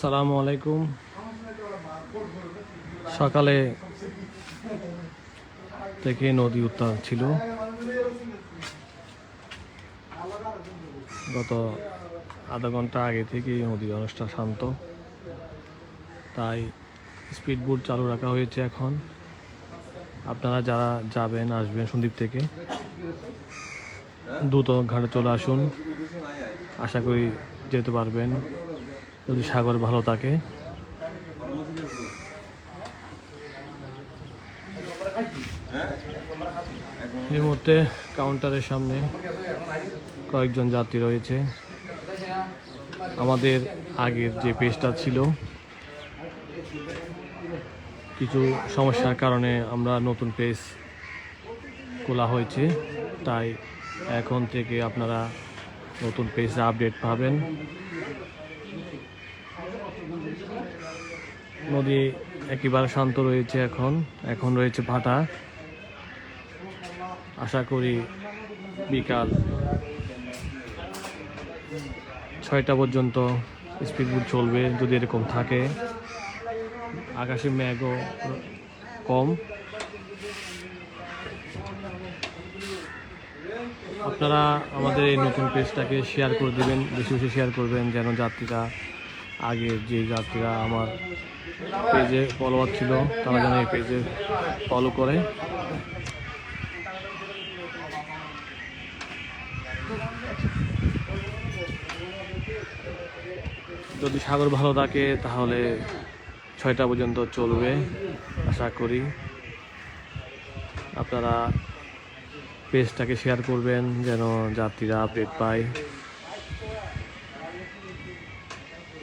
সালামু আলাইকুম। সকালে থেকে নদী উত্তাল ছিল। গত আধা ঘণ্টা আগে থেকেই নদী অনেকটা শান্ত। তাই স্পিড বোট চালু রাখা হয়েছে এখন। আপনারা যারা যাবেন, আসবেন সন্দীপ থেকে, দ্রুত ঘাটে চলে আসুন। আশা করি যেতে পারবেন। যদি সাগর ভালো থাকে। এই মুহূর্তে কাউন্টারের সামনে কয়েকজন যাত্রী রয়েছে। আমাদের আগের যে পেজটা ছিল, কিছু সমস্যার কারণে আমরা নতুন পেজ খোলা হয়েছে। তাই এখন থেকে আপনারা নতুন পেজে আপডেট পাবেন। নদী একেবারে শান্ত রয়েছে এখন। এখন রয়েছে ভাটা। আশা করি বিকাল ছয়টা পর্যন্ত স্পিডবোট চলবে, যদি এরকম থাকে। আকাশে মেঘও কম। আপনারা আমাদের এই নতুন পেজটাকে শেয়ার করে দেবেন, বেশি বেশি শেয়ার করবেন, যেন যাত্রীরা আগে যে যাত্রীরা আমার পেজে ফলোয়ার ছিল, তারা যেন এই পেজে ফলো করে। যদি সাগর ভালো থাকে, তাহলে ছয়টা পর্যন্ত চলবে, আশা করি। আপনারা পেজটাকে শেয়ার করবেন, যেন যাত্রীরা আপডেট পায়।